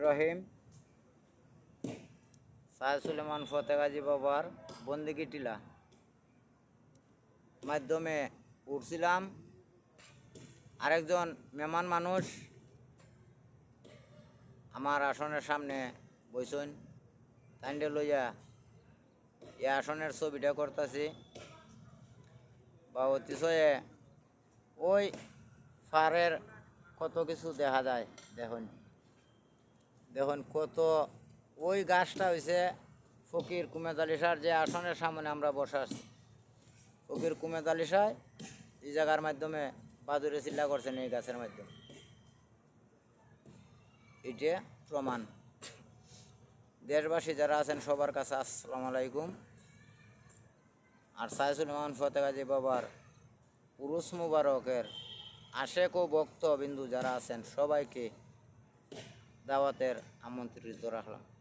রহিম সাহেব সুলেমান ফতেগাজী বাবার বন্দিগি টিলা। মাধ্যমে উঠছিলাম। আরেকজন মেহমান মানুষ আমার আসনের সামনে বইসন তাইন্ডে লইয়া এই আসনের ছবিটা করতেছি। বা অতিশয়ে ওই ফারের কত কিছু দেখা যায়, দেখুন। দেখুন কত, ওই গাছটা হয়েছে ফকির কুমেদ আলিশার যে আসনের সামনে আমরা বসে আছি। ফকির কুমেদ এই জায়গার মাধ্যমে বাদুরে চিল্লা করছেন এই গাছের মাধ্যমে। এটা প্রমাণ। দেশবাসী যারা আছেন, সবার কাছে আসসালামু আলাইকুম। আর সাইসুল রহমান ফতেগাজী বাবার পুরুষ মুবারকের আশেক ও ভক্ত বিন্দু যারা আছেন, সবাইকে দাওয়াতের আমন্ত্রিত রাখলাম।